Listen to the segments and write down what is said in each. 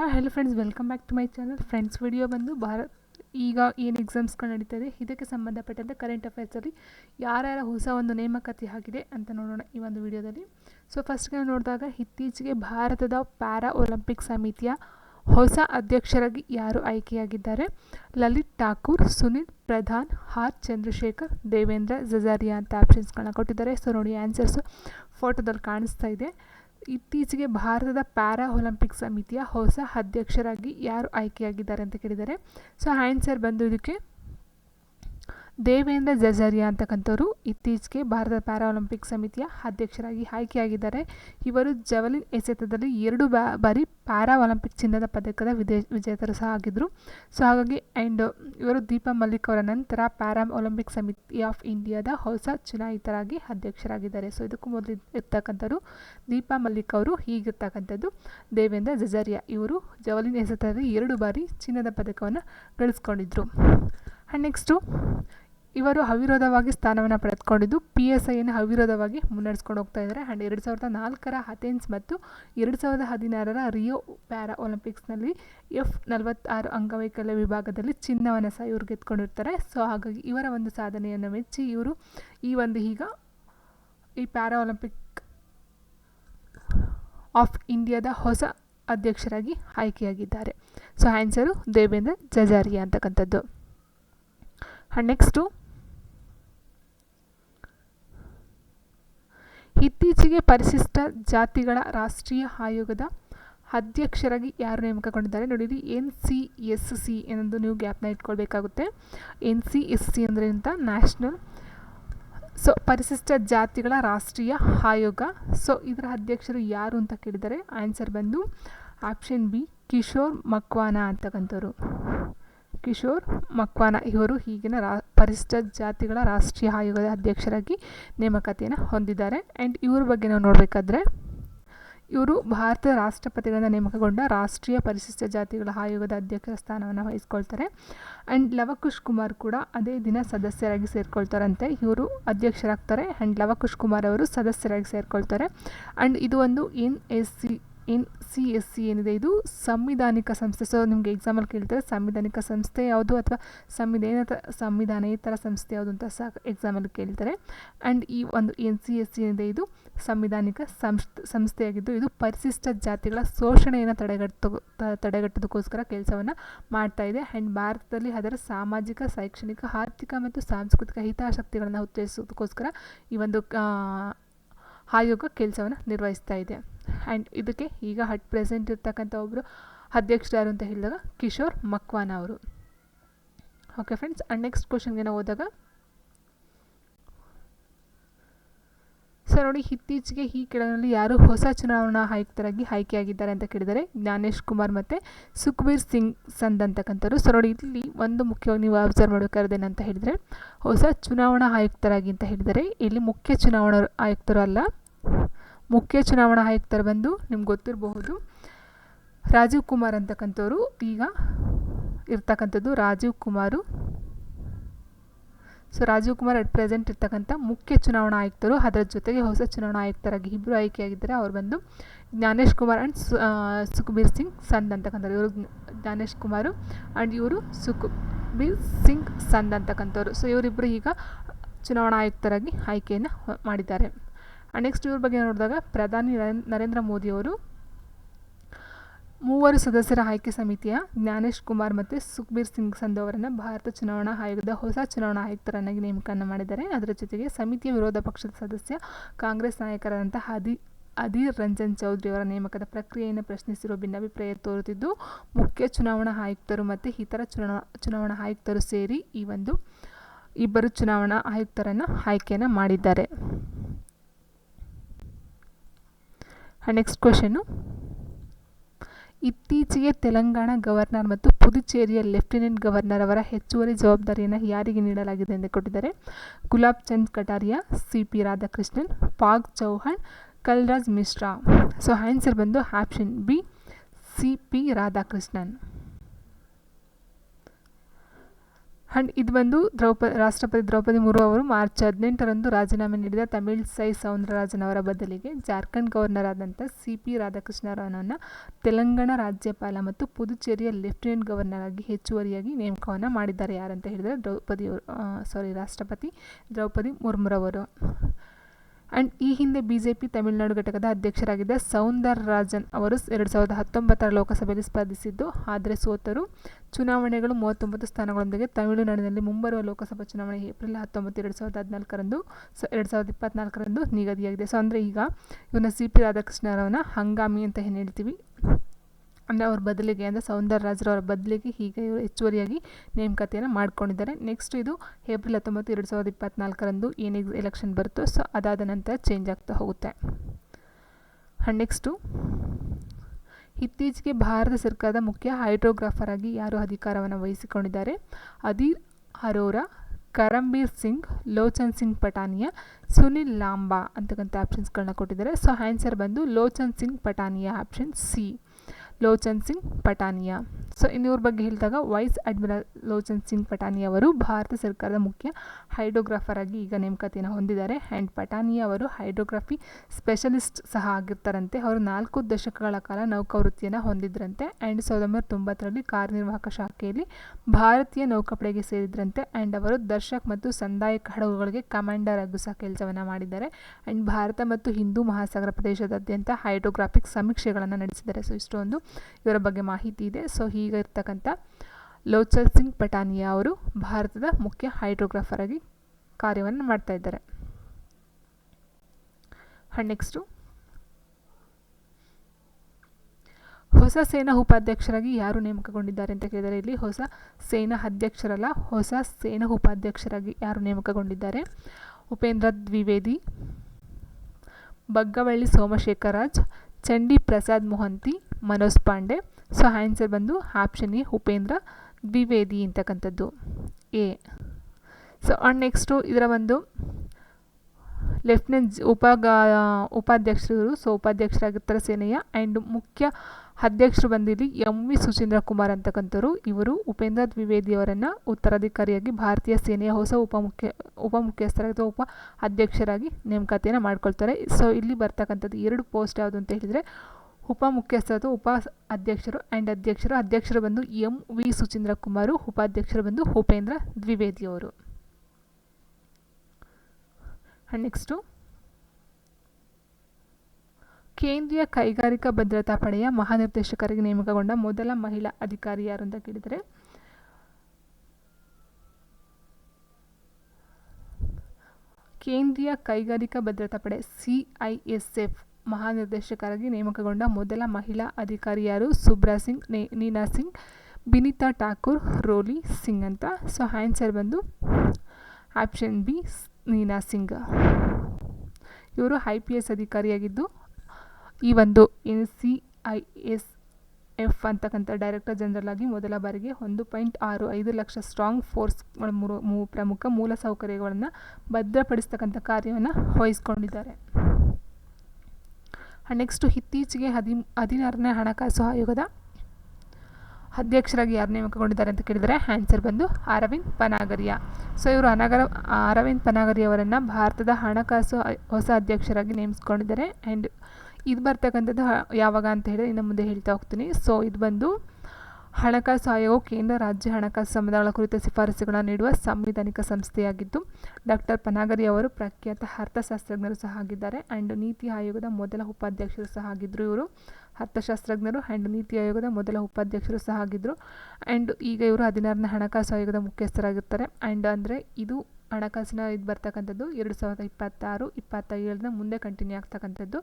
Hi hello friends welcome back to my channel friends video ಬಂದು ಭಾರತ್ ಈಗ ಏನು ಎಕ್ಸಾಮ್ಸ್ಗಳು ನಡೀತಾ ಇದೆ, ಇದಕ್ಕೆ ಸಂಬಂಧಪಟ್ಟಂತೆ ಕರೆಂಟ್ ಅಫೇರ್ಸಲ್ಲಿ ಯಾರ್ಯಾರ ಹೊಸ ಒಂದು ನೇಮಕಾತಿ ಆಗಿದೆ ಅಂತ ನೋಡೋಣ ಈ ಒಂದು ವಿಡಿಯೋದಲ್ಲಿ ಸೊ ಫಸ್ಟ್ಗೆ ನೋಡಿದಾಗ ಇತ್ತೀಚೆಗೆ ಭಾರತದ ಪ್ಯಾರಾ ಒಲಿಂಪಿಕ್ ಸಮಿತಿಯ ಹೊಸ ಅಧ್ಯಕ್ಷರಾಗಿ ಯಾರು ಆಯ್ಕೆಯಾಗಿದ್ದಾರೆ? ಲಲಿತ್ ಠಾಕೂರ್, ಸುನಿಲ್ ಪ್ರಧಾನ್, ಆರ್ ಚಂದ್ರಶೇಖರ್, ದೇವೇಂದ್ರ ಜಜಾರಿಯಾ ಅಂತ ಆಪ್ಷನ್ಸ್ಗಳನ್ನ ಕೊಟ್ಟಿದ್ದಾರೆ. ಸೊ ನೋಡಿ ಆನ್ಸರ್ಸು ಫೋಟೋದಲ್ಲಿ ಕಾಣಿಸ್ತಾ ಇದೆ. ಇತ್ತೀಚೆಗೆ ಭಾರತದ ಪ್ಯಾರಾ ಒಲಿಂಪಿಕ್ ಸಮಿತಿಯ ಹೊಸ ಅಧ್ಯಕ್ಷರಾಗಿ ಯಾರು ಆಯ್ಕೆಯಾಗಿದ್ದಾರೆ ಅಂತ ಕೇಳಿದ್ದಾರೆ ಸೊ ಆನ್ಸರ್ ಬಂದು ಇದಕ್ಕೆ ದೇವೇಂದ್ರ ಜಜಾರಿಯಾ ಅಂತಕ್ಕಂಥವರು ಇತ್ತೀಚೆಗೆ ಭಾರತ ಪ್ಯಾರಾಲಿಂಪಿಕ್ ಸಮಿತಿಯ ಅಧ್ಯಕ್ಷರಾಗಿ ಆಯ್ಕೆಯಾಗಿದ್ದಾರೆ. ಇವರು ಜವಲಿನ್ ಎಸೆತದಲ್ಲಿ ಎರಡು ಬಾ, ಬಾರಿ ಪ್ಯಾರಾ ಒಲಿಂಪಿಕ್ ಚಿನ್ನದ ಪದಕದ ವಿದೇ ವಿಜೇತರು ಸಹ ಆಗಿದ್ದರು ಸೊ ಹಾಗಾಗಿ ಆ್ಯಂಡ್ ಇವರು ದೀಪಾ ಮಲ್ಲಿಕ್ ಅವರ ನಂತರ ಪ್ಯಾರಾ ಒಲಿಂಪಿಕ್ ಸಮಿತಿ ಆಫ್ ಇಂಡಿಯಾದ ಹೊಸ ಚುನಾಯಿತರಾಗಿ ಅಧ್ಯಕ್ಷರಾಗಿದ್ದಾರೆ. ಸೊ ಇದಕ್ಕೂ ಮೊದಲು ಇರ್ತಕ್ಕಂಥವ್ರು ದೀಪಾ ಮಲ್ಲಿಕ್ ಅವರು, ಹೀಗಿರ್ತಕ್ಕಂಥದ್ದು ದೇವೇಂದ್ರ ಜಜಾರಿಯಾ ಇವರು ಜವಲಿನ್ ಎಸೆತದಲ್ಲಿ ಎರಡು ಬಾರಿ ಚಿನ್ನದ ಪದಕವನ್ನು ಗಳಿಸ್ಕೊಂಡಿದ್ರು. ಆ್ಯಂಡ್ ನೆಕ್ಸ್ಟು ಇವರು ಅವಿರೋಧವಾಗಿ ಸ್ಥಾನವನ್ನು ಪಡೆದುಕೊಂಡಿದ್ದು ಪಿ ಎಸ್ ಐಯನ್ನು ಅವಿರೋಧವಾಗಿ ಮುನ್ನಡೆಸ್ಕೊಂಡು ಹೋಗ್ತಾ ಇದ್ದಾರೆ. ಆ್ಯಂಡ್ ಎರಡು ಸಾವಿರದ ನಾಲ್ಕರ ಅಥೆನ್ಸ್ ಮತ್ತು ಎರಡು ಸಾವಿರದ ಹದಿನಾರರ ರಿಯೋ ಪ್ಯಾರಾ ಒಲಿಂಪಿಕ್ಸ್ನಲ್ಲಿ ಎಫ್ ನಲವತ್ತಾರು ಅಂಗವೈಕಲ್ಯ ವಿಭಾಗದಲ್ಲಿ ಚಿನ್ನವನ್ನು ಸಹ ಇವರು ಗೆದ್ಕೊಂಡಿರ್ತಾರೆ. ಸೊ, ಹಾಗಾಗಿ ಇವರ ಒಂದು ಸಾಧನೆಯನ್ನು ಮೆಚ್ಚಿ ಇವರು ಈ ಒಂದು ಈಗ ಈ ಪ್ಯಾರಾ ಒಲಿಂಪಿಕ್ ಆಫ್ ಇಂಡಿಯಾದ ಹೊಸ ಅಧ್ಯಕ್ಷರಾಗಿ ಆಯ್ಕೆಯಾಗಿದ್ದಾರೆ. ಸೊ, ಆನ್ಸರು ದೇವೇಂದ್ರ ಜಜಾರಿಯಾ ಅಂತಕ್ಕಂಥದ್ದು. ಆ್ಯಂಡ್ ನೆಕ್ಸ್ಟು ಇತ್ತೀಚೆಗೆ ಪರಿಶಿಷ್ಟ ಜಾತಿಗಳ ರಾಷ್ಟ್ರೀಯ ಆಯೋಗದ ಅಧ್ಯಕ್ಷರಾಗಿ ಯಾರು ನೇಮಕಗೊಂಡಿದ್ದಾರೆ ನೋಡಿರಿ ಎನ್ ಸಿ ಎಸ್ ಸಿ ಎಂದು ನೀವು ಗ್ಯಾಪ್ನ ಇಟ್ಕೊಳ್ಬೇಕಾಗುತ್ತೆ. ಎನ್ ಸಿ ಎಸ್ ಸಿ ಅಂದರೆ ಅಂತ ನ್ಯಾಷನಲ್ ಸೊ, ಪರಿಶಿಷ್ಟ ಜಾತಿಗಳ ರಾಷ್ಟ್ರೀಯ ಆಯೋಗ. ಸೊ, ಇದರ ಅಧ್ಯಕ್ಷರು ಯಾರು ಅಂತ ಕೇಳಿದರೆ ಆನ್ಸರ್ ಬಂದು ಆಪ್ಷನ್ ಬಿ ಕಿಶೋರ್ ಮಕ್ವಾನಾ ಅಂತಕ್ಕಂಥವ್ರು. ಕಿಶೋರ್ ಮಕ್ವಾನ ಇವರು ಈಗಿನ ರಾ ಪರಿಶಿಷ್ಟ ಜಾತಿಗಳ ರಾಷ್ಟ್ರೀಯ ಆಯೋಗದ ಅಧ್ಯಕ್ಷರಾಗಿ ನೇಮಕಾತಿಯನ್ನು ಹೊಂದಿದ್ದಾರೆ. ಆ್ಯಂಡ್ ಇವ್ರ ಬಗ್ಗೆ ನಾವು ನೋಡಬೇಕಾದ್ರೆ, ಇವರು ಭಾರತದ ರಾಷ್ಟ್ರಪತಿಗಳಿಂದ ನೇಮಕಗೊಂಡ ರಾಷ್ಟ್ರೀಯ ಪರಿಶಿಷ್ಟ ಜಾತಿಗಳ ಆಯೋಗದ ಅಧ್ಯಕ್ಷರ ಸ್ಥಾನವನ್ನು ವಹಿಸ್ಕೊಳ್ತಾರೆ. ಆ್ಯಂಡ್ ಲವಕುಶ್ ಕುಮಾರ್ ಕೂಡ ಅದೇ ದಿನ ಸದಸ್ಯರಾಗಿ ಸೇರಿಕೊಳ್ತಾರಂತೆ. ಇವರು ಅಧ್ಯಕ್ಷರಾಗ್ತಾರೆ. ಆ್ಯಂಡ್ ಲವಕುಶ್ ಕುಮಾರ್ ಅವರು ಸದಸ್ಯರಾಗಿ ಸೇರಿಕೊಳ್ತಾರೆ. ಆ್ಯಂಡ್ ಇದು ಒಂದು N S C N C S C ಏನಿದೆ? ಇದು ಸಂವಿಧಾನಿಕ ಸಂಸ್ಥೆ. ಸೊ ನಿಮಗೆ ಎಕ್ಸಾಮಲ್ಲಿ ಕೇಳ್ತಾರೆ, ಸಂವಿಧಾನಿಕ ಸಂಸ್ಥೆ ಯಾವುದು ಅಥವಾ ಸಂವಿಧಾನ ಈ ಥರ ಸಂಸ್ಥೆ ಯಾವುದು ಅಂತ ಸಹ ಎಕ್ಸಾಮಲ್ಲಿ ಕೇಳ್ತಾರೆ. ಆ್ಯಂಡ್ ಈ ಒಂದು ಎನ್ ಸಿ ಎಸ್ ಸಿ ಏನಿದೆ? ಇದು ಸಂವಿಧಾನಿಕ ಸಂಸ್ಥೆ, ಸಂಸ್ಥೆಯಾಗಿದ್ದು ಇದು ಪರಿಶಿಷ್ಟ ಜಾತಿಗಳ ಶೋಷಣೆಯನ್ನು ತಡೆಗಟ್ಟು ತಡೆಗಟ್ಟೋದಕ್ಕೋಸ್ಕರ ಕೆಲಸವನ್ನು ಮಾಡ್ತಾ ಇದೆ. ಆ್ಯಂಡ್ ಭಾರತದಲ್ಲಿ ಅದರ ಸಾಮಾಜಿಕ, ಶೈಕ್ಷಣಿಕ, ಆರ್ಥಿಕ ಮತ್ತು ಸಾಂಸ್ಕೃತಿಕ ಹಿತಾಸಕ್ತಿಗಳನ್ನು ಉತ್ತೇಜಿಸೋದಕ್ಕೋಸ್ಕರ ಈ ಒಂದು ಆಯೋಗ ಕೆಲಸವನ್ನು ನಿರ್ವಹಿಸ್ತಾ ಇದೆ. ಆ್ಯಂಡ್ ಇದಕ್ಕೆ ಈಗ ಹಟ್ ಪ್ರೆಸೆಂಟ್ ಇರ್ತಕ್ಕಂಥ ಒಬ್ಬರು ಅಧ್ಯಕ್ಷರು ಅಂತ ಹೇಳಿದಾಗ ಕಿಶೋರ್ ಮಕ್ವಾನ ಅವರು. ಓಕೆ ಫ್ರೆಂಡ್ಸ್ ಆ್ಯಂಡ್ ನೆಕ್ಸ್ಟ್ ಕ್ವಶನ್ಗೆ ನಾವು ಹೋದಾಗ. ಸರ್ ನೋಡಿ, ಇತ್ತೀಚೆಗೆ ಈ ಕೆಳಗಿನಲ್ಲಿ ಯಾರು ಹೊಸ ಚುನಾವಣಾ ಆಯುಕ್ತರಾಗಿ ಆಯ್ಕೆಯಾಗಿದ್ದಾರೆ ಅಂತ ಕೇಳಿದರೆ ಜ್ಞಾನೇಶ್ ಕುಮಾರ್ ಮತ್ತು ಸುಖ್ಬೀರ್ ಸಿಂಗ್ ಸಂದ್ ಅಂತಕ್ಕಂಥವ್ರು. ಸರ್ ನೋಡಿ, ಇಲ್ಲಿ ಒಂದು ಮುಖ್ಯವಾಗಿ ನೀವು ಅಬ್ಸರ್ವ್ ಮಾಡಬೇಕಾದೇನಂತ ಹೇಳಿದರೆ, ಹೊಸ ಚುನಾವಣಾ ಆಯುಕ್ತರಾಗಿ ಅಂತ ಹೇಳಿದರೆ, ಇಲ್ಲಿ ಮುಖ್ಯ ಚುನಾವಣಾ ಆಯುಕ್ತರು ಅಲ್ಲ ಮುಖ್ಯ ಚುನಾವಣಾ ಆಯುಕ್ತರು ಬಂದು ನಿಮ್ಗೆ ಗೊತ್ತಿರಬಹುದು. ರಾಜೀವ್ ಕುಮಾರ್ ಅಂತಕ್ಕಂಥವ್ರು ಈಗ ಇರ್ತಕ್ಕಂಥದ್ದು Rajeev Kumar. So Rajeev Kumar at present ಇರ್ತಕ್ಕಂಥ ಮುಖ್ಯ ಚುನಾವಣಾ ಆಯುಕ್ತರು, ಅದರ ಜೊತೆಗೆ ಹೊಸ ಚುನಾವಣಾ ಆಯುಕ್ತರಾಗಿ ಇಬ್ಬರು ಆಯ್ಕೆಯಾಗಿದ್ದಾರೆ. ಅವ್ರು ಬಂದು ಜ್ಞಾನೇಶ್ ಕುಮಾರ್ ಆ್ಯಂಡ್ ಸುಖಬೀರ್ ಸಿಂಗ್ ಸಂದ್ ಅಂತಕ್ಕಂಥವ್ರು. ಇವರು ಜ್ಞಾನೇಶ್ ಕುಮಾರು ಆ್ಯಂಡ್ ಇವರು ಸುಖಬೀರ್ ಸಿಂಗ್ ಸಂದ್ ಅಂತಕ್ಕಂಥವ್ರು. ಸೊ ಇವರಿಬ್ಬರು ಈಗ ಚುನಾವಣಾ ಆಯುಕ್ತರಾಗಿ ಆಯ್ಕೆಯನ್ನು ಮಾಡಿದ್ದಾರೆ. ನೆಕ್ಸ್ಟ್ ಇವ್ರ ಬಗ್ಗೆ ನೋಡಿದಾಗ ಪ್ರಧಾನಿ ನರೇಂದ್ರ ಮೋದಿಯವರು ಮೂವರು ಸದಸ್ಯರ ಆಯ್ಕೆ ಸಮಿತಿಯ ಜ್ಞಾನೇಶ್ ಕುಮಾರ್ ಮತ್ತು ಸುಖ್ಬೀರ್ ಸಿಂಗ್ ಸಂಧು ಅವರನ್ನು ಭಾರತ ಚುನಾವಣಾ ಆಯೋಗದ ಹೊಸ ಚುನಾವಣಾ ಆಯುಕ್ತರನ್ನಾಗಿ ನೇಮಕವನ್ನು ಮಾಡಿದ್ದಾರೆ. ಅದರ ಜೊತೆಗೆ ಸಮಿತಿಯ ವಿರೋಧ ಪಕ್ಷದ ಸದಸ್ಯ, ಕಾಂಗ್ರೆಸ್ ನಾಯಕರಾದಂಥ ಹದಿ, ಅಧೀರ್ ರಂಜನ್ ಚೌಧರಿ ಅವರ ನೇಮಕದ ಪ್ರಕ್ರಿಯೆಯನ್ನು ಪ್ರಶ್ನಿಸಿರುವ ಭಿನ್ನಾಭಿಪ್ರಾಯ ತೋರುತ್ತಿದ್ದು, ಮುಖ್ಯ ಚುನಾವಣಾ ಆಯುಕ್ತರು ಮತ್ತು ಇತರ ಚುನಾವಣಾ ಚುನಾವಣಾ ಆಯುಕ್ತರು ಸೇರಿ ಈ ಒಂದು ಇಬ್ಬರು ಚುನಾವಣಾ ಆಯುಕ್ತರನ್ನು ಆಯ್ಕೆಯನ್ನು ಮಾಡಿದ್ದಾರೆ. ನೆಕ್ಸ್ಟ್ ಕ್ವೆಶನು ಇತ್ತೀಚೆಗೆ ತೆಲಂಗಾಣ ಗವರ್ನರ್ ಮತ್ತು ಪುದುಚೇರಿಯ ಲೆಫ್ಟಿನೆಂಟ್ ಗವರ್ನರ್ ಅವರ ಹೆಚ್ಚುವರಿ ಜವಾಬ್ದಾರಿಯನ್ನು ಯಾರಿಗೆ ನೀಡಲಾಗಿದೆ ಎಂದು ಕೊಟ್ಟಿದ್ದಾರೆ? Gulab Chand Kataria C P Radhakrishnan Phagu Chauhan, Kalraj Mishra. So answer ಬಂದು option B C P Radhakrishnan. And ಇದು ಬಂದು ದ್ರೌಪದಿ, ರಾಷ್ಟ್ರಪತಿ ದ್ರೌಪದಿ ಮುರ್ಮು ಅವರು ಮಾರ್ಚ್ ಹದಿನೆಂಟರಂದು ರಾಜೀನಾಮೆ ನೀಡಿದ ತಮಿಳ್ ಸೈ ಸೌಂದರರಾಜನ್ ಅವರ ಬದಲಿಗೆ ಜಾರ್ಖಂಡ್ ಗವರ್ನರ್ ಆದಂಥ ಸಿ ಪಿ ರಾಧಾಕೃಷ್ಣರವರನ್ನು ತೆಲಂಗಾಣ ರಾಜ್ಯಪಾಲ ಮತ್ತು ಪುದುಚೇರಿಯ ಲೆಫ್ಟಿನೆಂಟ್ ಗವರ್ನರ್ ಆಗಿ ಹೆಚ್ಚುವರಿಯಾಗಿ ನೇಮಕವನ್ನು ಮಾಡಿದ್ದಾರೆ ಯಾರಂತ ಹೇಳಿದರೆ ದ್ರೌಪದಿ ಸಾರಿ ರಾಷ್ಟ್ರಪತಿ ದ್ರೌಪದಿ ಮುರ್ಮುರವರು. ಆ್ಯಂಡ್ ಈ ಹಿಂದೆ ಬಿ ಜೆ ಪಿ ತಮಿಳುನಾಡು ಘಟಕದ ಅಧ್ಯಕ್ಷರಾಗಿದ್ದ ಸೌಂದರ್ ರಾಜನ್ ಅವರು ಎರಡು ಸಾವಿರದ ಹತ್ತೊಂಬತ್ತರ ಲೋಕಸಭೆಯಲ್ಲಿ ಸ್ಪರ್ಧಿಸಿದ್ದು. ಆದರೆ ಸೋತರು. ಚುನಾವಣೆಗಳು ಮೂವತ್ತೊಂಬತ್ತು ಸ್ಥಾನಗಳೊಂದಿಗೆ ತಮಿಳುನಾಡಿನಲ್ಲಿ ಮುಂಬರುವ ಲೋಕಸಭಾ ಚುನಾವಣೆ ಏಪ್ರಿಲ್ ಹತ್ತೊಂಬತ್ತು, ಎರಡು ಸಾವಿರದ ಹದಿನಾಲ್ಕರಂದು, ಸ ಎರಡು ಸಾವಿರದ ಇಪ್ಪತ್ನಾಲ್ಕರಂದು ನಿಗದಿಯಾಗಿದೆ. ಸೊ, ಅಂದರೆ ಈಗ ಇವನ ಸಿ ಪಿ ರಾಧಾಕೃಷ್ಣರವನ ಹಂಗಾಮಿ ಅಂತ ಏನು ಹೇಳ್ತೀವಿ ಅಂದರೆ ಅವ್ರ ಬದಲಿಗೆ ಅಂದರೆ ರಾಜರವರ ಬದಲಿಗೆ ಹೀಗೆ ಇವರು ಹೆಚ್ಚುವರಿಯಾಗಿ ನೇಮಕಾತಿಯನ್ನು ಮಾಡ್ಕೊಂಡಿದ್ದಾರೆ. ನೆಕ್ಸ್ಟ್ ಇದು ಏಪ್ರಿಲ್ ಹತ್ತೊಂಬತ್ತು ಎರಡು ಸಾವಿರದ ಇಪ್ಪತ್ತ್ನಾಲ್ಕರಂದು ಏನು ಎಲೆಕ್ಷನ್ ಬರುತ್ತೋ ಸೊ ಅದಾದ ನಂತರ ಚೇಂಜ್ ಆಗ್ತಾ ಹೋಗುತ್ತೆ. ಆ್ಯಂಡ್ ನೆಕ್ಸ್ಟು ಇತ್ತೀಚೆಗೆ ಭಾರತ ಸರ್ಕಾರದ ಮುಖ್ಯ ಹೈಡ್ರೋಗ್ರಾಫರ್ ಆಗಿ ಯಾರು ಅಧಿಕಾರವನ್ನು ವಹಿಸಿಕೊಂಡಿದ್ದಾರೆ? ಅಧೀರ್ ಅರೋರಾ, ಕರಂಬೀರ್ ಸಿಂಗ್, ಲೋಚನ್ ಸಿಂಗ್ ಪಟಾನಿಯಾ ಸುನಿಲ್ ಲಾಂಬಾ ಅಂತಕ್ಕಂಥ ಆಪ್ಷನ್ಸ್ಗಳನ್ನ ಕೊಟ್ಟಿದ್ದಾರೆ. ಸೊ ಆನ್ಸರ್ ಬಂದು Lochan Singh Pathania option C Lochan Singh Pathania. So ಇನ್ನಿವ್ರ ಬಗ್ಗೆ ಹೇಳಿದಾಗ ವೈಸ್ ಅಡ್ಮಿರಲ್ ಲೋಚನ್ ಸಿಂಗ್ ಪಟಾನಿಯಾ ಅವರು ಭಾರತ ಸರ್ಕಾರದ ಮುಖ್ಯ ಹೈಡ್ರೋಗ್ರಾಫರ್ ಆಗಿ ಈಗ ನೇಮಕಾತಿಯನ್ನು ಹೊಂದಿದ್ದಾರೆ. ಆ್ಯಂಡ್ ಪಟಾನಿಯಾ ಅವರು ಹೈಡ್ರೋಗ್ರಫಿ ಸ್ಪೆಷಲಿಸ್ಟ್ ಸಹ ಆಗಿರ್ತಾರಂತೆ. ಅವರು ನಾಲ್ಕು ದಶಕಗಳ ಕಾಲ ನೌಕಾವೃತ್ತಿಯನ್ನು ಹೊಂದಿದ್ರಂತೆ. ಆ್ಯಂಡ್ ಸಾವಿರದ ಒಂಬೈನೂರ ತೊಂಬತ್ತರಲ್ಲಿ ಕಾರ್ಯನಿರ್ವಾಹಕ ಶಾಖೆಯಲ್ಲಿ ಭಾರತೀಯ ನೌಕಾಪಡೆಗೆ ಸೇರಿದ್ರಂತೆ. ಆ್ಯಂಡ್ ಅವರು ದರ್ಶಕ್ ಮತ್ತು ಸಂದಾಯಕ ಹಡಗುಗಳಿಗೆ ಕಮಾಂಡರ್ ಆಗೂ ಸಹ ಕೆಲಸವನ್ನು ಮಾಡಿದ್ದಾರೆ. ಆ್ಯಂಡ್ ಭಾರತ ಮತ್ತು ಹಿಂದೂ ಮಹಾಸಾಗರ ಪ್ರದೇಶದಾದ್ಯಂತ ಹೈಡ್ರೋಗ್ರಾಫಿಕ್ ಸಮೀಕ್ಷೆಗಳನ್ನು ನಡೆಸಿದ್ದಾರೆ. ಸೊ, ಇಷ್ಟೊಂದು. ಇವರ ಬಗ್ಗೆ ಮಾಹಿತಿ ಇದೆ. ಸೊ ಈಗ ಇರ್ತಕ್ಕಂಥ ಲೋಚಲ್ ಸಿಂಗ್ ಪಟಾನಿಯಾ ಅವರು ಭಾರತದ ಮುಖ್ಯ ಹೈಡ್ರೋಗ್ರಾಫರ್ ಆಗಿ ಕಾರ್ಯವನ್ನು ಮಾಡ್ತಾ ಇದ್ದಾರೆ. ನೆಕ್ಸ್ಟು ಹೊಸ ಸೇನಾ ಉಪಾಧ್ಯಕ್ಷರಾಗಿ ಯಾರು ನೇಮಕಗೊಂಡಿದ್ದಾರೆ ಅಂತ ಕೇಳಿದರೆ ಇಲ್ಲಿ ಹೊಸ ಸೇನಾ ಅಧ್ಯಕ್ಷರಲ್ಲ, ಹೊಸ ಸೇನಾ ಉಪಾಧ್ಯಕ್ಷರಾಗಿ ಯಾರು ನೇಮಕಗೊಂಡಿದ್ದಾರೆ? ಉಪೇಂದ್ರ ದ್ವಿವೇದಿ, ಬಗ್ಗವಳ್ಳಿ ಸೋಮಶೇಖರಾಜ್ ಚಂಡಿ ಪ್ರಸಾದ್ ಮೊಹಂತಿ ಮನೋಜ್ ಪಾಂಡೆ ಸೊ ಆನ್ಸರ್ ಬಂದು ಆಪ್ಷನ್ ಎ ಉಪೇಂದ್ರ, ದ್ವಿವೇದಿ ಅಂತಕ್ಕಂಥದ್ದು. ಎ. ಸೊ ಆ್ಯಂಡ್ ನೆಕ್ಸ್ಟು ಇದರ ಒಂದು ಲೆಫ್ಟಿನೆಂಟ್ ಉಪಗ, ಉಪಾಧ್ಯಕ್ಷರು ಸೊ ಉಪಾಧ್ಯಕ್ಷರಾಗಿರ್ತಾರೆ ಸೇನೆಯ ಆ್ಯಂಡ್ ಮುಖ್ಯ ಅಧ್ಯಕ್ಷರು ಬಂದಿಲ್ಲಿ ಎಂ ವಿ ಸುಚೀಂದ್ರ ಕುಮಾರ್ ಅಂತಕ್ಕಂಥವ್ರು. ಇವರು ಉಪೇಂದ್ರ ದ್ವಿವೇದಿ ಅವರನ್ನು ಉತ್ತರಾಧಿಕಾರಿಯಾಗಿ ಭಾರತೀಯ ಸೇನೆಯ ಹೊಸ ಉಪಮುಖ್ಯ ಉಪಮುಖ್ಯಸ್ಥರಾಗಿ ಅಥವಾ ಉಪ ಅಧ್ಯಕ್ಷರಾಗಿ ನೇಮಕಾತಿಯನ್ನು ಮಾಡ್ಕೊಳ್ತಾರೆ. ಸೊ ಇಲ್ಲಿ ಬರ್ತಕ್ಕಂಥದ್ದು ಎರಡು ಪೋಸ್ಟ್ ಯಾವುದು ಅಂತ ಹೇಳಿದರೆ ಉಪ ಮುಖ್ಯಸ್ಥರು ಅಥವಾ ಉಪ ಅಧ್ಯಕ್ಷರು. ಆ್ಯಂಡ್ ಅಧ್ಯಕ್ಷರು ಅಧ್ಯಕ್ಷರು ಬಂದು ಎಂ ವಿ ಸುಚೀಂದ್ರ ಕುಮಾರು ಉಪಾಧ್ಯಕ್ಷರು ಬಂದು ಉಪೇಂದ್ರ ದ್ವಿವೇದಿ ಅವರು ಆ್ಯಂಡ್ ನೆಕ್ಸ್ಟು ಕೇಂದ್ರೀಯ ಕೈಗಾರಿಕಾ ಭದ್ರತಾ ಪಡೆಯ ಮಹಾನಿರ್ದೇಶಕರಿಗೆ ನೇಮಕಗೊಂಡ ಮೊದಲ ಮಹಿಳಾ ಅಧಿಕಾರಿ ಯಾರು ಅಂತ ಕೇಳಿದರೆ, ಕೇಂದ್ರೀಯ ಕೈಗಾರಿಕಾ ಭದ್ರತಾ ಪಡೆ ಸಿ ಐ ಎಸ್ ಎಫ್ ಮಹಾನಿರ್ದೇಶಕರಾಗಿ ನೇಮಕಗೊಂಡ ಮೊದಲ ಮಹಿಳಾ ಅಧಿಕಾರಿ ಯಾರು ಸುಬ್ರಾ ಸಿಂಗ್, ನೇ, ನೀನಾ ಸಿಂಗ್, ಬಿನಿತಾ ಠಾಕೂರ್, ರೋಲಿ ಸಿಂಗ್ ಅಂತ. ಸೊ ಆನ್ಸರ್ ಬಂದು ಆಪ್ಷನ್ ಬಿ ನೀನಾ ಸಿಂಗ್. ಇವರು ಐ ಪಿ ಎಸ್ ಅಧಿಕಾರಿಯಾಗಿದ್ದು, ಈ ಒಂದು N C I S F ಅಂತಕ್ಕಂಥ ಡೈರೆಕ್ಟರ್ ಜನರಲ್ ಆಗಿ ಮೊದಲ ಬಾರಿಗೆ ಒಂದು ಪಾಯಿಂಟ್ ಆರು ಐದು ಲಕ್ಷ ಸ್ಟ್ರಾಂಗ್ ಫೋರ್ಸ್ ಪ್ರಮುಖ ಮೂಲಸೌಕರ್ಯಗಳನ್ನು ಭದ್ರಪಡಿಸ್ತಕ್ಕಂಥ ಕಾರ್ಯವನ್ನು ವಹಿಸ್ಕೊಂಡಿದ್ದಾರೆ. ನೆಕ್ಸ್ಟು ಇತ್ತೀಚೆಗೆ ಹದಿ ಹದಿನಾರನೇ ಹಣಕಾಸು ಆಯೋಗದ ಅಧ್ಯಕ್ಷರಾಗಿ ಯಾರು ನೇಮಕಗೊಂಡಿದ್ದಾರೆ ಅಂತ ಕೇಳಿದರೆ ಆನ್ಸರ್ ಬಂದು ಅರವಿಂದ್ ಪನಾಗರಿಯಾ. ಸೊ ಇವರು ಅನಗರ, ಅರವಿಂದ್ ಪನಾಗರಿ ಅವರನ್ನು ಭಾರತದ ಹಣಕಾಸು ಹೊಸ ಅಧ್ಯಕ್ಷರಾಗಿ ನೇಮಿಸ್ಕೊಂಡಿದ್ದಾರೆ. ಆ್ಯಂಡ್ ಇದು ಬರ್ತಕ್ಕಂಥದ್ದು ಯಾವಾಗ ಅಂತ ಹೇಳಿದ್ರೆ ಇನ್ನು ಮುಂದೆ ಹೇಳ್ತಾ ಹೋಗ್ತೀನಿ. ಸೊ ಇದು ಬಂದು ಹಣಕಾಸು ಆಯೋಗವು ಕೇಂದ್ರ ರಾಜ್ಯ ಹಣಕಾಸು ಸಂಬಂಧಗಳ ಕುರಿತ ಶಿಫಾರಸುಗಳನ್ನು ನೀಡುವ ಸಂವಿಧಾನಿಕ ಸಂಸ್ಥೆಯಾಗಿದ್ದು, ಡಾಕ್ಟರ್ ಪನಾಗರಿ ಅವರು ಪ್ರಖ್ಯಾತ ಅರ್ಥಶಾಸ್ತ್ರಜ್ಞರು ಸಹ ಆಗಿದ್ದಾರೆ. ಆ್ಯಂಡ್ ನೀತಿ ಆಯೋಗದ ಮೊದಲ ಉಪಾಧ್ಯಕ್ಷರು ಸಹ ಆಗಿದ್ದರು ಇವರು. ಅರ್ಥಶಾಸ್ತ್ರಜ್ಞರು ಆ್ಯಂಡ್ ನೀತಿ ಆಯೋಗದ ಮೊದಲ ಉಪಾಧ್ಯಕ್ಷರು ಸಹ ಆಗಿದ್ದರು ಆ್ಯಂಡ್ ಈಗ ಇವರು ಹದಿನಾರನೇ ಹಣಕಾಸು ಆಯೋಗದ ಮುಖ್ಯಸ್ಥರಾಗಿರ್ತಾರೆ. ಆ್ಯಂಡ್ ಅಂದರೆ ಇದು ಹಣಕಾಸಿನ ಇದು ಬರ್ತಕ್ಕಂಥದ್ದು ಎರಡು ಸಾವಿರದ ಇಪ್ಪತ್ತಾರು ಇಪ್ಪತ್ತ ಏಳರಿಂದ ಮುಂದೆ ಕಂಟಿನ್ಯೂ ಆಗ್ತಕ್ಕಂಥದ್ದು.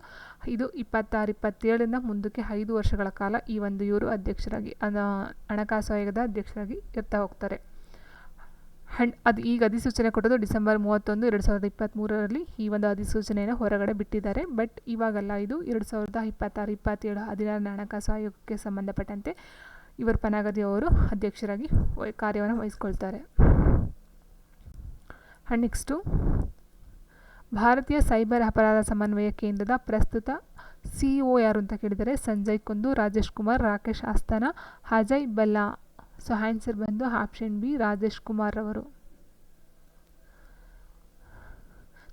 ಇದು ಇಪ್ಪತ್ತಾರು, ಇಪ್ಪತ್ತೇಳರಿಂದ ಮುಂದಕ್ಕೆ ಐದು ವರ್ಷಗಳ ಕಾಲ ಈ ಒಂದು ಇವರು ಅಧ್ಯಕ್ಷರಾಗಿ ಹಣಕಾಸು ಆಯೋಗದ ಅಧ್ಯಕ್ಷರಾಗಿ ಇರ್ತಾ ಹೋಗ್ತಾರೆ. ಹಣ್, ಅದು ಈಗ ಅಧಿಸೂಚನೆ ಕೊಟ್ಟದ್ದು ಡಿಸೆಂಬರ್ ಮೂವತ್ತೊಂದು, ಎರಡು ಸಾವಿರದ ಇಪ್ಪತ್ತ್ಮೂರರಲ್ಲಿ ಈ ಒಂದು ಅಧಿಸೂಚನೆಯನ್ನು ಹೊರಗಡೆ ಬಿಟ್ಟಿದ್ದಾರೆ. ಬಟ್ ಇವಾಗಲ್ಲ, ಇದು ಎರಡು ಸಾವಿರದ ಇಪ್ಪತ್ತಾರು, ಇಪ್ಪತ್ತೇಳು ಹದಿನಾರನೇ ಹಣಕಾಸು ಆಯೋಗಕ್ಕೆ ಸಂಬಂಧಪಟ್ಟಂತೆ ಇವರು ಪನಾಗದಿ ಅವರು ಅಧ್ಯಕ್ಷರಾಗಿ ಕಾರ್ಯವನ್ನು ವಹಿಸ್ಕೊಳ್ತಾರೆ. And next. ಭಾರತೀಯ ಸೈಬರ್ ಅಪರಾಧ ಸಮನ್ವಯ ಕೇಂದ್ರದ ಪ್ರಸ್ತುತ ಸಿ ಒ ಯಾರು ಅಂತ ಕೇಳಿದರೆ ಸಂಜಯ್ ಕುಂದು, ರಾಜೇಶ್ ಕುಮಾರ್, ರಾಕೇಶ್ ಆಸ್ಥಾನ ಅಜಯ್ ಬಲ್ಲಾ. ಸೊ ಆನ್ಸರ್ ಬಂದು ಆಪ್ಷನ್ ಬಿ ರಾಜೇಶ್ ಕುಮಾರ್ ಅವರು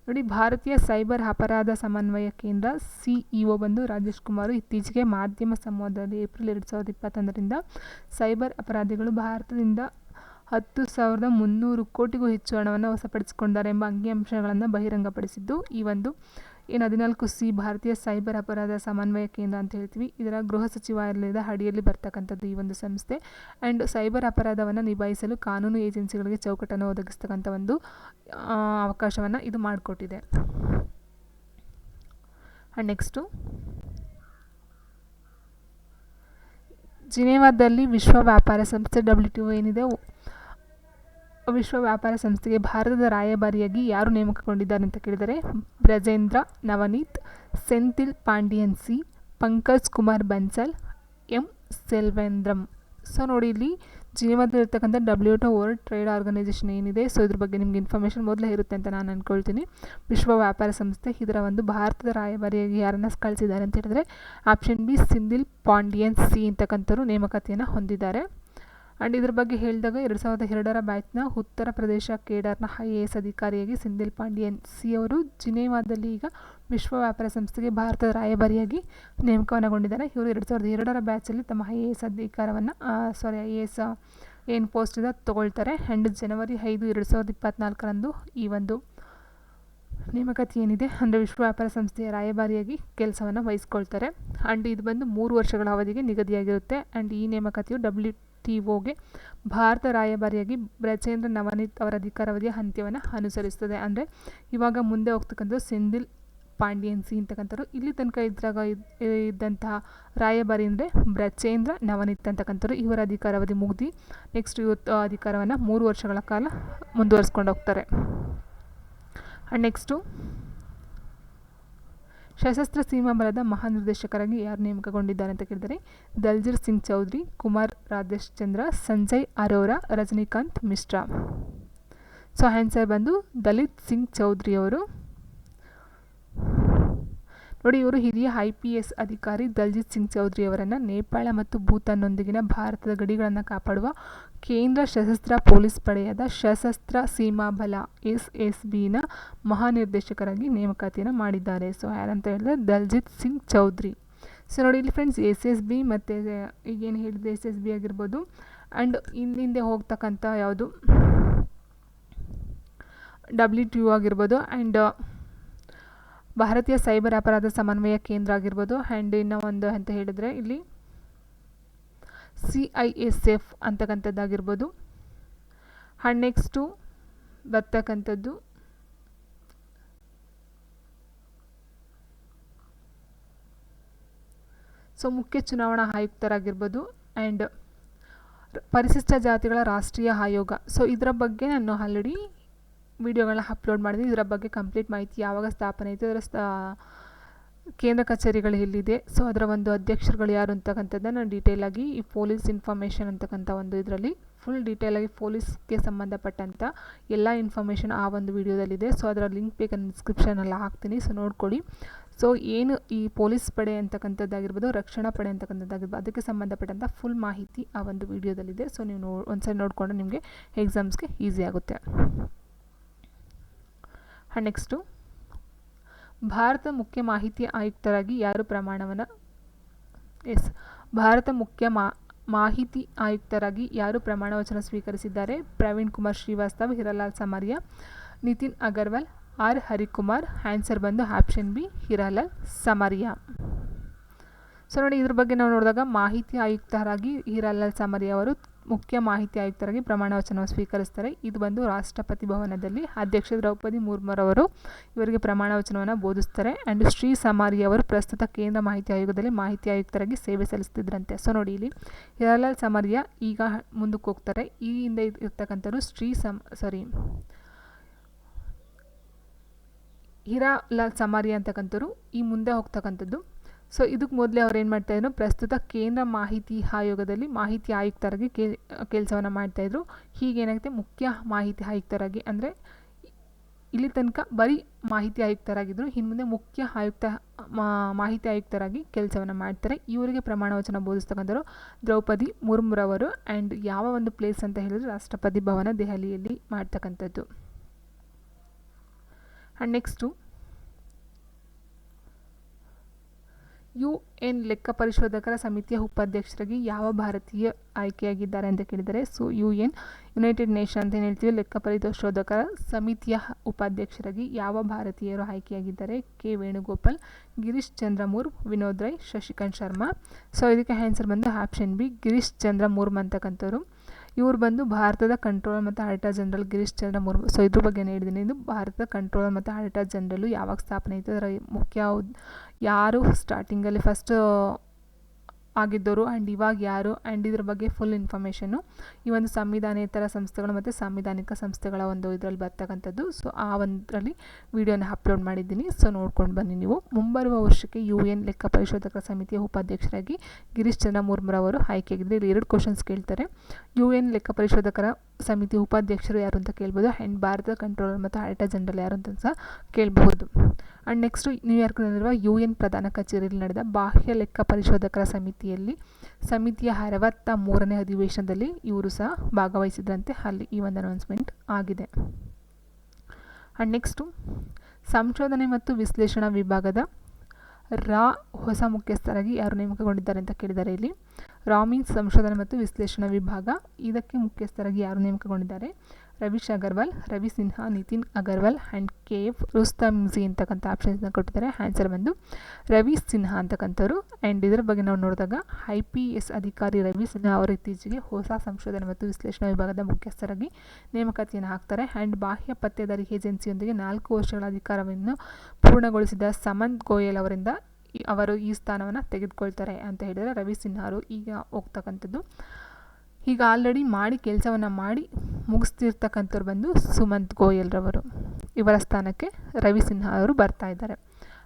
ನೋಡಿ, ಭಾರತೀಯ ಸೈಬರ್ ಅಪರಾಧ ಸಮನ್ವಯ ಕೇಂದ್ರ ಸಿಇಒ ಬಂದು ರಾಜೇಶ್ ಕುಮಾರ್ ಇತ್ತೀಚೆಗೆ ಮಾಧ್ಯಮ ಸಂವಾದದಲ್ಲಿ ಏಪ್ರಿಲ್ ಎರಡು ಸಾವಿರದ ಇಪ್ಪತ್ತೊಂದರಿಂದ ಸೈಬರ್ ಅಪರಾಧಿಗಳು ಭಾರತದಿಂದ ಹತ್ತು ಸಾವಿರದ ಮುನ್ನೂರು ಕೋಟಿಗೂ ಹೆಚ್ಚು ಹಣವನ್ನು ವಶಪಡಿಸಿಕೊಂಡಿದ್ದಾರೆ ಎಂಬ ಅಂಕಿಅಂಶಗಳನ್ನು ಬಹಿರಂಗಪಡಿಸಿದ್ದು ಈ ಒಂದು. ಏನು ಹದಿನಾಲ್ಕು ಸಿ ಭಾರತೀಯ ಸೈಬರ್ ಅಪರಾಧ ಸಮನ್ವಯ ಕೇಂದ್ರ ಅಂತ ಹೇಳ್ತೀವಿ. ಇದರ ಗೃಹ ಸಚಿವಾಲಯದ ಅಡಿಯಲ್ಲಿ ಬರ್ತಕ್ಕಂಥದ್ದು ಈ ಒಂದು ಸಂಸ್ಥೆ. ಆ್ಯಂಡ್ ಸೈಬರ್ ಅಪರಾಧವನ್ನು ನಿಭಾಯಿಸಲು ಕಾನೂನು ಏಜೆನ್ಸಿಗಳಿಗೆ ಚೌಕಟ್ಟನ್ನು ಒದಗಿಸ್ತಕ್ಕಂಥ ಒಂದು ಅವಕಾಶವನ್ನು ಇದು ಮಾಡಿಕೊಟ್ಟಿದೆ. And next. ಜಿನೇವಾದಲ್ಲಿ ವಿಶ್ವ ವ್ಯಾಪಾರ ಸಂಸ್ಥೆ ಡಬ್ಲ್ಯೂ ಟಿ ಒ ಏನಿದೆ ವಿಶ್ವ ವ್ಯಾಪಾರ ಸಂಸ್ಥೆಗೆ ಭಾರತದ ರಾಯಭಾರಿಯಾಗಿ ಯಾರು ನೇಮಕಗೊಂಡಿದ್ದಾರೆ ಅಂತ ಕೇಳಿದರೆ, Brajendra, Navneet, Senthil Pandian C, Pankaj Kumar Bansal, M Selvendram. So ನೋಡಿ, ಇಲ್ಲಿ ಜೀವನದಲ್ಲಿರ್ತಕ್ಕಂಥ W to world trade organization ಏನಿದೆ, ಸೊ ಇದ್ರ ಬಗ್ಗೆ ನಿಮ್ಗೆ ಇನ್ಫಾರ್ಮೇಷನ್ ಮೊದಲೇ ಇರುತ್ತೆ ಅಂತ ನಾನು ಅಂದ್ಕೊಳ್ತೀನಿ ವಿಶ್ವ ವ್ಯಾಪಾರ ಸಂಸ್ಥೆ, ಇದರ ಒಂದು ಭಾರತದ ರಾಯಭಾರಿಯಾಗಿ ಯಾರನ್ನು ಕಳಿಸಿದ್ದಾರೆ ಅಂತ ಹೇಳಿದ್ರೆ, option B Senthil Pandian C ಅಂತಕ್ಕಂಥವ್ರು ನೇಮಕಾತಿಯನ್ನು ಹೊಂದಿದ್ದಾರೆ. ಆ್ಯಂಡ್ ಇದ್ರ ಬಗ್ಗೆ ಹೇಳಿದಾಗ ಎರಡು ಸಾವಿರದ ಎರಡರ ಬ್ಯಾಚ್ನ Uttar Pradesh ಕೇಡರ್ನ I A S ಅಧಿಕಾರಿಯಾಗಿ ಸಿಂಧಿಲ್ ಪಾಂಡಿಯನ್ ಸಿ ಅವರು ಜಿನೇವಾದಲ್ಲಿ ಈಗ ವಿಶ್ವ ವ್ಯಾಪಾರ ಸಂಸ್ಥೆಗೆ ಭಾರತದ ರಾಯಭಾರಿಯಾಗಿ ನೇಮಕವನ್ನಗೊಂಡಿದ್ದಾರೆ ಇವರು ಎರಡು ಸಾವಿರದ ಎರಡರ ಬ್ಯಾಚಲ್ಲಿ ತಮ್ಮ ಐ ಎ ಎಸ್ ಅಧಿಕಾರವನ್ನು ಸಾರಿ ಐ ಎ ಎಸ್ ಏನು ಪೋಸ್ಟ್ ಇದೆ ತೊಗೊಳ್ತಾರೆ. ಆ್ಯಂಡ್ ಜನವರಿ ಐದು ಎರಡು ಸಾವಿರದ ಇಪ್ಪತ್ತ್ನಾಲ್ಕರಂದು ಈ ಒಂದು ನೇಮಕಾತಿ ಏನಿದೆ, ಅಂದರೆ ವಿಶ್ವ ವ್ಯಾಪಾರ ಸಂಸ್ಥೆಯ ರಾಯಭಾರಿಯಾಗಿ ಕೆಲಸವನ್ನು ವಹಿಸ್ಕೊಳ್ತಾರೆ. ಆ್ಯಂಡ್ ಇದು ಬಂದು ಮೂರು ವರ್ಷಗಳ ಅವಧಿಗೆ ನಿಗದಿಯಾಗಿರುತ್ತೆ. ಆ್ಯಂಡ್ ಈ ನೇಮಕಾತಿಯು ಡಬ್ಲ್ಯೂ ಟಿ ಒಗೆ ಭಾರತ ರಾಯಭಾರಿಯಾಗಿ ಬ್ರಜೇಂದ್ರ ನವನೀತ್ ಅವರ ಅಧಿಕಾರಾವಧಿಯ ಅಂತ್ಯವನ್ನು ಅನುಸರಿಸ್ತದೆ ಅಂದರೆ ಇವಾಗ ಮುಂದೆ ಹೋಗ್ತಕ್ಕಂಥ ಸೆಂದಿಲ್ ಪಾಂಡ್ಯನ್ ಸಿ ಅಂತಕ್ಕಂಥವ್ರು. ಇಲ್ಲಿ ತನಕ ಇದ್ರಾಗ ಇದ್ದಂತಹ ರಾಯಭಾರಿ ಅಂದರೆ ಬ್ರಚೇಂದ್ರ ನವನೀತ್ ಅಂತಕ್ಕಂಥವ್ರು. ಇವರ ಅಧಿಕಾರಾವಧಿ ಮುಗಿದು ನೆಕ್ಸ್ಟ್ ಇವತ್ತು ಅಧಿಕಾರವನ್ನು ಮೂರು ವರ್ಷಗಳ ಕಾಲ ಮುಂದುವರಿಸ್ಕೊಂಡು ಹೋಗ್ತಾರೆ. ಆ್ಯಂಡ್ ನೆಕ್ಸ್ಟು ಸಶಸ್ತ್ರ ಸೀಮಾ ಬಲದ ಮಹಾನಿರ್ದೇಶಕರಾಗಿ ಯಾರು ನೇಮಕಗೊಂಡಿದ್ದಾರೆ ಅಂತ ಕೇಳಿದರೆ ದಲ್ಜೀರ್ ಸಿಂಗ್ ಚೌಧರಿ, ಕುಮಾರ್ ರಾಜೇಶ್ ಚಂದ್ರ, ಸಂಜಯ್ ಅರೋರಾ, ರಜನಿಕಾಂತ್ ಮಿಶ್ರಾ. ಸೊ ಆನ್ಸರ್ ಬಂದು ದಲಿತ್ ಸಿಂಗ್ ಚೌಧರಿ ಅವರು ನೋಡಿ, ಇವರು ಹಿರಿಯ ಐ ಪಿ ಎಸ್ ಅಧಿಕಾರಿ ದಲ್ಜಿತ್ ಸಿಂಗ್ ಚೌಧರಿ ಅವರನ್ನು ನೇಪಾಳ ಮತ್ತು ಭೂತಾನ್ನೊಂದಿಗಿನ ಭಾರತದ ಗಡಿಗಳನ್ನು ಕಾಪಾಡುವ ಕೇಂದ್ರ ಸಶಸ್ತ್ರ ಪೊಲೀಸ್ ಪಡೆಯಾದ ಸಶಸ್ತ್ರ ಸೀಮಾ ಬಲ ಎಸ್ ಎಸ್ ಬಿನ ಮಹಾನಿರ್ದೇಶಕರಾಗಿ ನೇಮಕಾತಿಯನ್ನು ಮಾಡಿದ್ದಾರೆ. ಸೊ, ಯಾರಂತ ಹೇಳಿದ್ರೆ ದಲ್ಜಿತ್ ಸಿಂಗ್ ಚೌಧರಿ. ಸೊ, ನೋಡಿ, ಇಲ್ಲಿ ಫ್ರೆಂಡ್ಸ್ ಎಸ್ ಎಸ್ ಬಿ ಮತ್ತು ಈಗೇನು ಹೇಳಿದೆ ಎಸ್ ಎಸ್ ಬಿ ಆಗಿರ್ಬೋದು ಆ್ಯಂಡ್ ಹಿಂದೆ ಹೋಗ್ತಕ್ಕಂಥ ಯಾವುದು ಡಬ್ಲ್ಯೂ ಟಿ ಯು ಆಗಿರ್ಬೋದು ಆ್ಯಂಡ್ ಭಾರತೀಯ ಸೈಬರ್ ಅಪರಾಧ ಸಮನ್ವಯ ಕೇಂದ್ರ ಆಗಿರ್ಬೋದು. ಆ್ಯಂಡ್ ಇನ್ನೂ ಒಂದು ಅಂತ ಹೇಳಿದರೆ ಇಲ್ಲಿ ಸಿ ಐ ಎಸ್ ಎಫ್ ಅಂತಕ್ಕಂಥದ್ದಾಗಿರ್ಬೋದು. ಆ್ಯಂಡ್ ನೆಕ್ಸ್ಟು ಬರ್ತಕ್ಕಂಥದ್ದು ಸೊ ಮುಖ್ಯ ಚುನಾವಣಾ ಆಯುಕ್ತರಾಗಿರ್ಬೋದು. ಆ್ಯಂಡ್ ಪರಿಶಿಷ್ಟ ಜಾತಿಗಳ ರಾಷ್ಟ್ರೀಯ ಆಯೋಗ. ಸೊ ಇದರ ಬಗ್ಗೆ ನಾನು ಆಲ್ರೆಡಿ ವಿಡಿಯೋಗಳನ್ನ ಅಪ್ಲೋಡ್ ಮಾಡಿದ್ವಿ. ಇದರ ಬಗ್ಗೆ ಕಂಪ್ಲೀಟ್ ಮಾಹಿತಿ ಯಾವಾಗ ಸ್ಥಾಪನೆ ಆಯಿತು ಅದರ ಕೇಂದ್ರ ಕಚೇರಿಗಳು ಎಲ್ಲಿದೆ ಸೊ ಅದರ ಒಂದು ಅಧ್ಯಕ್ಷರುಗಳು ಯಾರು ಅಂತಕ್ಕಂಥದ್ದನ್ನು ಡೀಟೇಲಾಗಿ ಈ ಪೊಲೀಸ್ ಇನ್ಫಾರ್ಮೇಷನ್ ಅಂತಕ್ಕಂಥ ಒಂದು ಇದರಲ್ಲಿ ಫುಲ್ ಡೀಟೇಲಾಗಿ ಪೊಲೀಸ್ಗೆ ಸಂಬಂಧಪಟ್ಟಂಥ ಎಲ್ಲ ಇನ್ಫಾರ್ಮೇಷನ್ ಆ ಒಂದು ವಿಡಿಯೋದಲ್ಲಿದೆ. ಸೊ ಅದರ ಲಿಂಕ್ ಬೇಕಂದ್ರೆ ಡಿಸ್ಕ್ರಿಪ್ಷನಲ್ಲಿ ಹಾಕ್ತೀನಿ. ಸೊ ನೋಡ್ಕೊಳ್ಳಿ. ಸೊ ಏನು ಈ ಪೊಲೀಸ್ ಪಡೆ ಅಂತಕ್ಕಂಥದ್ದಾಗಿರ್ಬೋದು, ರಕ್ಷಣಾ ಪಡೆ ಅಂತಕ್ಕಂಥದ್ದಾಗಿರ್ಬೋದು, ಅದಕ್ಕೆ ಸಂಬಂಧಪಟ್ಟಂಥ ಫುಲ್ ಮಾಹಿತಿ ಆ ಒಂದು ವಿಡಿಯೋದಲ್ಲಿದೆ. ಸೊ ನೀವು ನೋ, ಒಂದ್ಸರಿ ನೋಡಿಕೊಂಡು ನಿಮಗೆ ಎಕ್ಸಾಮ್ಸ್ಗೆ ಈಸಿ ಆಗುತ್ತೆ. ನೆಕ್ಸ್ಟು. ಭಾರತ ಮುಖ್ಯ ಮಾಹಿತಿ ಆಯುಕ್ತರಾಗಿ ಯಾರು ಪ್ರಮಾಣವನ್ನು ಎಸ್, ಭಾರತ ಮುಖ್ಯ ಮಾ, ಮಾಹಿತಿ ಆಯುಕ್ತರಾಗಿ ಯಾರು ಪ್ರಮಾಣ ವಚನ ಸ್ವೀಕರಿಸಿದ್ದಾರೆ? ಪ್ರವೀಣ್ ಕುಮಾರ್ ಶ್ರೀವಾಸ್ತವ್, ಹಿರಲಾಲ್ ಸಮಾರಿಯಾ, ನಿತಿನ್ ಅಗರ್ವಾಲ್, ಆರ್ ಹರಿಕುಮಾರ್, ಆನ್ಸರ್ ಬಂದು option B, Hiralal Samariya. So, ನೋಡಿ ಇದ್ರ ಬಗ್ಗೆ ನಾವು ನೋಡಿದಾಗ ಮಾಹಿತಿ ಆಯುಕ್ತರಾಗಿ ಹೀರಾಲಾಲ್ ಸಮಾರಿಯಾ ಅವರು ಮುಖ್ಯ ಮಾಹಿತಿ ಆಯುಕ್ತರಾಗಿ ಪ್ರಮಾಣ ವಚನವನ್ನು ಸ್ವೀಕರಿಸ್ತಾರೆ. ಇದು ಬಂದು ರಾಷ್ಟ್ರಪತಿ ಭವನದಲ್ಲಿ ಅಧ್ಯಕ್ಷ ದ್ರೌಪದಿ ಮುರ್ಮುರವರು ಇವರಿಗೆ ಪ್ರಮಾಣ ವಚನವನ್ನು ಬೋಧಿಸ್ತಾರೆ. ಆ್ಯಂಡ್ ಶ್ರೀ ಸಮಾರಿ ಅವರು ಪ್ರಸ್ತುತ ಕೇಂದ್ರ ಮಾಹಿತಿ ಆಯೋಗದಲ್ಲಿ ಮಾಹಿತಿ ಆಯುಕ್ತರಾಗಿ ಸೇವೆ ಸಲ್ಲಿಸ್ತಿದ್ರಂತೆ ಸೊ, ನೋಡಿ ಇಲ್ಲಿ ಹಿರಾಲಾಲ್ ಸಮಾರಿಯಾ ಈಗ ಮುಂದಕ್ಕೆ ಹೋಗ್ತಾರೆ. ಈ ಹಿಂದೆ ಇರ್ತಕ್ಕಂಥವ್ರು ಶ್ರೀ ಸಮ ಸಾರಿ ಹಿರಾಲಾಲ್ ಸಮಾರಿಯ ಅಂತಕ್ಕಂಥವ್ರು ಈ ಮುಂದೆ ಹೋಗ್ತಕ್ಕಂಥದ್ದು ಸೊ ಇದಕ್ಕೆ ಮೊದಲೇ ಅವ್ರು ಏನು ಮಾಡ್ತಾಯಿದ್ರು ಪ್ರಸ್ತುತ ಕೇಂದ್ರ ಮಾಹಿತಿ ಆಯೋಗದಲ್ಲಿ ಮಾಹಿತಿ ಆಯುಕ್ತರಾಗಿ ಕೆಲಸವನ್ನು ಮಾಡ್ತಾಯಿದ್ರು ಹೀಗೇನಾಗುತ್ತೆ ಮುಖ್ಯ ಮಾಹಿತಿ ಆಯುಕ್ತರಾಗಿ ಅಂದರೆ ಇಲ್ಲಿ ತನಕ ಬರೀ ಮಾಹಿತಿ ಆಯುಕ್ತರಾಗಿದ್ದರು ಇನ್ನು ಮುಂದೆ ಮುಖ್ಯ ಆಯುಕ್ತ ಮಾಹಿತಿ ಆಯುಕ್ತರಾಗಿ ಕೆಲಸವನ್ನು ಮಾಡ್ತಾರೆ. ಇವರಿಗೆ ಪ್ರಮಾಣ ವಚನ ಬೋಧಿಸ್ತಕ್ಕಂಥವ್ರು ದ್ರೌಪದಿ ಮುರ್ಮುರವರು ಆ್ಯಂಡ್ ಯಾವ ಒಂದು ಪ್ಲೇಸ್ ಅಂತ ಹೇಳಿದ್ರೆ ರಾಷ್ಟ್ರಪತಿ ಭವನ ದೆಹಲಿಯಲ್ಲಿ ಮಾಡ್ತಕ್ಕಂಥದ್ದು. ಆ್ಯಂಡ್ ನೆಕ್ಸ್ಟು ಯು ಎನ್ ಲೆಕ್ಕ ಪರಿಶೋಧಕರ ಸಮಿತಿಯ ಉಪಾಧ್ಯಕ್ಷರಾಗಿ ಯಾವ ಭಾರತೀಯ ಆಯ್ಕೆಯಾಗಿದ್ದಾರೆ ಅಂತ ಕೇಳಿದರೆ, so U N united nation ಅಂತ ಏನು ಹೇಳ್ತೀವಿ. ಲೆಕ್ಕ ಪರಿಶೋಧಕರ ಸಮಿತಿಯ ಉಪಾಧ್ಯಕ್ಷರಾಗಿ ಯಾವ ಭಾರತೀಯರು ಆಯ್ಕೆಯಾಗಿದ್ದಾರೆ? ಕೆ ವೇಣುಗೋಪಾಲ್, ಗಿರೀಶ್ ಚಂದ್ರ ಮೂರ್ ವಿನೋದ್ ರೈ ಶಶಿಕಾಂತ್ ಶರ್ಮಾ. ಸೊ ಇದಕ್ಕೆ ಆನ್ಸರ್ ಬಂದು ಆಪ್ಷನ್ ಬಿ, ಗಿರೀಶ್ ಚಂದ್ರ ಮೂರ್ಮ್ ಅಂತಕ್ಕಂಥವ್ರು. ಇವ್ರು ಬಂದು ಭಾರತದ ಕಂಟ್ರೋಲ್ ಮತ್ತು auditor general Girish Chandra Murmu, so ಇದ್ರ ಬಗ್ಗೆ ಹೇಳಿದ್ದೀನಿ, ಇದು ಭಾರತದ ಕಂಟ್ರೋಲ್ ಮತ್ತು ಆಡಿಟರ್ ಜನರಲ್ಲು ಯಾವಾಗ ಸ್ಥಾಪನೆ ಆಯಿತು, ಅದರ ಮುಖ್ಯ ಯಾರು ಸ್ಟಾರ್ಟಿಂಗಲ್ಲಿ ಫಸ್ಟ್ ಆಗಿದ್ದವರು ಆ್ಯಂಡ್ ಇವಾಗ ಯಾರು ಆ್ಯಂಡ್ ಇದ್ರ ಬಗ್ಗೆ ಫುಲ್ ಇನ್ಫಾರ್ಮೇಷನ್ನು ಈ ಒಂದು ಸಂವಿಧಾನೇತರ ಸಂಸ್ಥೆಗಳು ಮತ್ತು ಸಾಂವಿಧಾನಿಕ ಸಂಸ್ಥೆಗಳ ಒಂದು ಇದರಲ್ಲಿ ಬರ್ತಕ್ಕಂಥದ್ದು. ಸೊ ಆ ಒಂದರಲ್ಲಿ ವಿಡಿಯೋನ ಅಪ್ಲೋಡ್ ಮಾಡಿದ್ದೀನಿ. ಸೊ ನೋಡ್ಕೊಂಡು ಬನ್ನಿ ನೀವು. ಮುಂಬರುವ ವರ್ಷಕ್ಕೆ ಯು ಎನ್ ಲೆಕ್ಕ ಪರಿಶೋಧಕರ ಸಮಿತಿಯ ಉಪಾಧ್ಯಕ್ಷರಾಗಿ ಗಿರೀಶ್ ಚಂದ್ರ ಮುರ್ಮುರವರು ಆಯ್ಕೆಯಾಗಿದ್ದರೆ ಇಲ್ಲಿ ಎರಡು ಕ್ವಶನ್ಸ್ ಕೇಳ್ತಾರೆ. ಯು ಎನ್ ಲೆಕ್ಕ ಪರಿಶೋಧಕರ ಸಮಿತಿ ಉಪಾಧ್ಯಕ್ಷರು ಯಾರು ಅಂತ ಕೇಳ್ಬೋದು. ಆ್ಯಂಡ್ ಭಾರತದ ಕಂಟ್ರೋಲರ್ ಮತ್ತು ಆಡಿಟರ್ ಜನರಲ್ ಯಾರು ಅಂತ ಸಹ ಕೇಳಬಹುದು. ಆ್ಯಂಡ್ ನೆಕ್ಸ್ಟು ನ್ಯೂಯಾರ್ಕ್ನಲ್ಲಿರುವ ಯು ಎನ್ ಪ್ರಧಾನ ಕಚೇರಿಯಲ್ಲಿ ನಡೆದ ಬಾಹ್ಯ ಲೆಕ್ಕ ಪರಿಶೋಧಕರ ಸಮಿತಿಯಲ್ಲಿ ಸಮಿತಿಯ ಅರವತ್ತ ಮೂರನೇ ಅಧಿವೇಶನದಲ್ಲಿ ಇವರು ಸಹ ಭಾಗವಹಿಸಿದ್ರಂತೆ ಅಲ್ಲಿ ಈ ಒಂದು ಅನೌನ್ಸ್ಮೆಂಟ್ ಆಗಿದೆ. ಆ್ಯಂಡ್ ನೆಕ್ಸ್ಟು ಸಂಶೋಧನೆ ಮತ್ತು ವಿಶ್ಲೇಷಣಾ ವಿಭಾಗದ ರಾ ಹೊಸ ಮುಖ್ಯಸ್ಥರಾಗಿ ಯಾರು ನೇಮಕಗೊಂಡಿದ್ದಾರೆ ಅಂತ ಕೇಳಿದ್ದಾರೆ ಇಲ್ಲಿ ರಾಮಿನ್ ಸಂಶೋಧನೆ ಮತ್ತು ವಿಶ್ಲೇಷಣಾ ವಿಭಾಗ ಇದಕ್ಕೆ ಮುಖ್ಯಸ್ಥರಾಗಿ ಯಾರು ನೇಮಕಗೊಂಡಿದ್ದಾರೆ? Ravish Agarwal Ravi Sinha, Nitin Agarwal and K F Rustamji ಅಂತಕ್ಕಂಥ ಆಪ್ಷನ್ಸ್ನ ಕೊಟ್ಟಿದ್ದಾರೆ. ಆನ್ಸರ್ ಬಂದು ರವಿ ಸಿನ್ಹಾ ಅಂತಕ್ಕಂಥವ್ರು. ಆ್ಯಂಡ್ ಇದರ ಬಗ್ಗೆ ನಾವು ನೋಡಿದಾಗ ಐ ಪಿ ಎಸ್ ಅಧಿಕಾರಿ ರವಿ ಸಿನ್ಹಾ ಅವರು ಇತ್ತೀಚೆಗೆ ಹೊಸ ಸಂಶೋಧನೆ ಮತ್ತು ವಿಶ್ಲೇಷಣಾ ವಿಭಾಗದ ಮುಖ್ಯಸ್ಥರಾಗಿ ನೇಮಕಾತಿಯನ್ನು ಹಾಕ್ತಾರೆ. ಆ್ಯಂಡ್ ಬಾಹ್ಯ ಪತ್ತೆದಾರಿ ಏಜೆನ್ಸಿಯೊಂದಿಗೆ ನಾಲ್ಕು ವರ್ಷಗಳ ಅಧಿಕಾರವನ್ನು ಪೂರ್ಣಗೊಳಿಸಿದ ಸಮಂತ್ ಗೋಯಲ್ ಅವರಿಂದ ಅವರು ಈ ಸ್ಥಾನವನ್ನು ತೆಗೆದುಕೊಳ್ತಾರೆ ಅಂತ ಹೇಳಿದರೆ ರವಿ ಸಿನ್ಹಾರು ಈಗ ಹೋಗ್ತಕ್ಕಂಥದ್ದು. ಈಗ ಆಲ್ರೆಡಿ ಮಾಡಿ ಕೆಲಸವನ್ನು ಮಾಡಿ ಮುಗಿಸ್ತಿರ್ತಕ್ಕಂಥವ್ರು ಬಂದು ಸುಮಂತ್ ಗೋಯಲ್ರವರು. ಇವರ ಸ್ಥಾನಕ್ಕೆ ರವಿ ಸಿನ್ಹಾ ಅವರು ಬರ್ತಾ ಇದ್ದಾರೆ.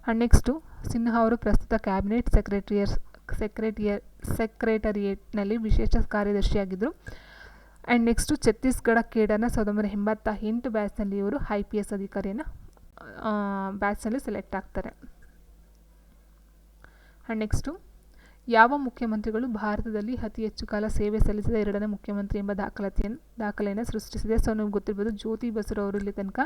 ಆ್ಯಂಡ್ ನೆಕ್ಸ್ಟು ಸಿನ್ಹಾ ಅವರು ಪ್ರಸ್ತುತ ಕ್ಯಾಬಿನೆಟ್ ಸೆಕ್ರೆಟರಿಯರ್ ಸೆಕ್ರೆಟಿಯರ್ ಸೆಕ್ರೆಟರಿಯೇಟ್ನಲ್ಲಿ ವಿಶೇಷ ಕಾರ್ಯದರ್ಶಿಯಾಗಿದ್ದರು. ಆ್ಯಂಡ್ ನೆಕ್ಸ್ಟು ಛತ್ತೀಸ್ಗಢ ಕೇಡರ್ನ ಸಾವಿರದ ಒಂಬೈನೂರ ಎಂಬತ್ತ ಎಂಟು ಬ್ಯಾಚ್ನಲ್ಲಿ ಇವರು ಐ ಪಿ ಎಸ್ ಅಧಿಕಾರಿಯನ್ನು ಬ್ಯಾಚ್ನಲ್ಲಿ ಸೆಲೆಕ್ಟ್ ಆಗ್ತಾರೆ. ಆ್ಯಂಡ್ ನೆಕ್ಸ್ಟು ಯಾವ ಮುಖ್ಯಮಂತ್ರಿಗಳು ಭಾರತದಲ್ಲಿ ಅತಿ ಹೆಚ್ಚು ಕಾಲ ಸೇವೆ ಸಲ್ಲಿಸಿದ ಎರಡನೇ ಮುಖ್ಯಮಂತ್ರಿ ಎಂಬ ದಾಖಲಾತಿಯನ್ನು ದಾಖಲೆಯನ್ನು ಸೃಷ್ಟಿಸಿದೆ. ಸೊ, ನಿಮ್ಗೆ ಗೊತ್ತಿರ್ಬೋದು ಜ್ಯೋತಿ ಬಸು ಅವರು ಇಲ್ಲಿ ತನಕ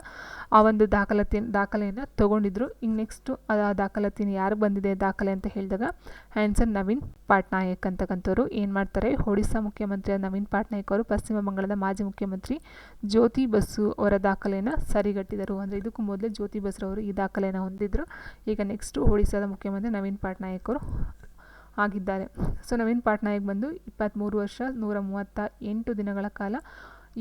ಆ ಒಂದು ದಾಖಲಾತಿಯನ್ನು ದಾಖಲೆಯನ್ನು ತೊಗೊಂಡಿದ್ರು. ಈಗ ನೆಕ್ಸ್ಟು ಆ ದಾಖಲಾತಿನ ಯಾರು ಬಂದಿದೆ, ದಾಖಲೆ ಅಂತ ಹೇಳಿದಾಗ ಆನ್ಸರ್ ನವೀನ್ ಪಾಟ್ನಾಯಕ್ ಅಂತಕ್ಕಂಥವ್ರು ಏನು ಮಾಡ್ತಾರೆ? ಒಡಿಸ್ಸಾ ಮುಖ್ಯಮಂತ್ರಿ ನವೀನ್ ಪಾಟ್ನಾಯಕ್ ಅವರು ಪಶ್ಚಿಮ ಬಂಗಾಳದ ಮಾಜಿ ಮುಖ್ಯಮಂತ್ರಿ ಜ್ಯೋತಿ ಬಸು ಅವರ ದಾಖಲೆಯನ್ನು ಸರಿಗಟ್ಟಿದರು. ಅಂದರೆ ಇದಕ್ಕೂ ಮೊದಲೇ ಜ್ಯೋತಿ ಬಸ್ರವರು ಈ ದಾಖಲೆಯನ್ನು ಹೊಂದಿದ್ರು. ಈಗ ನೆಕ್ಸ್ಟು ಒಡಿಸ್ಸಾದ ಮುಖ್ಯಮಂತ್ರಿ ನವೀನ್ ಪಟ್ನಾಯಕ್ ಅವರು ಆಗಿದ್ದಾರೆ. ಸೊ ನವೀನ್ ಪಟ್ನಾಯಕ್ ಬಂದು ಇಪ್ಪತ್ತ್ಮೂರು ವರ್ಷ ನೂರ ಮೂವತ್ತ ಎಂಟು ದಿನಗಳ ಕಾಲ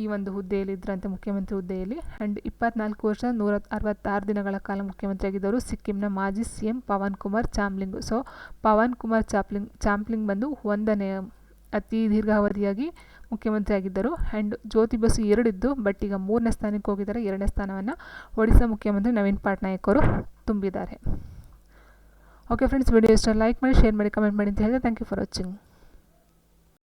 ಈ ಒಂದು ಹುದ್ದೆಯಲ್ಲಿ ಇದ್ರಂತೆ, ಮುಖ್ಯಮಂತ್ರಿ ಹುದ್ದೆಯಲ್ಲಿ. ಆ್ಯಂಡ್ ಇಪ್ಪತ್ನಾಲ್ಕು ವರ್ಷ ನೂರ ಅರವತ್ತಾರು ದಿನಗಳ ಕಾಲ ಮುಖ್ಯಮಂತ್ರಿಯಾಗಿದ್ದವರು ಸಿಕ್ಕಿಂನ ಮಾಜಿ C M Pawan Kumar Chamling. So Pawan Kumar Chamling Chamling ಬಂದು ಒಂದನೇ ಅತಿ ದೀರ್ಘಾವಧಿಯಾಗಿ ಮುಖ್ಯಮಂತ್ರಿ ಆಗಿದ್ದರು ಆ್ಯಂಡ್ ಜ್ಯೋತಿ ಬಸು ಎರಡಿದ್ದು ಬಟ್ ಈಗ ಮೂರನೇ ಸ್ಥಾನಕ್ಕೆ ಹೋಗಿದ್ದಾರೆ. ಎರಡನೇ ಸ್ಥಾನವನ್ನು ಒಡಿಶಾ ಮುಖ್ಯಮಂತ್ರಿ ನವೀನ್ ಪಟ್ನಾಯಕ್ ಅವರು ತುಂಬಿದ್ದಾರೆ. ಓಕೆ ಫ್ರೆಂಡ್ಸ್ ವಿಡಿಯೋ ಇಷ್ಟ ಲೈಕ್ ಮಾಡಿ ಶೇರ್ ಮಾಡಿ ಕಮೆಂಟ್ ಮಾಡಿ ಅಂತ ಹೇಳಿದ್ರೆ ಥ್ಯಾಂಕ್ ಯು ಫಾರ್ ವಾಚಿಂಗ್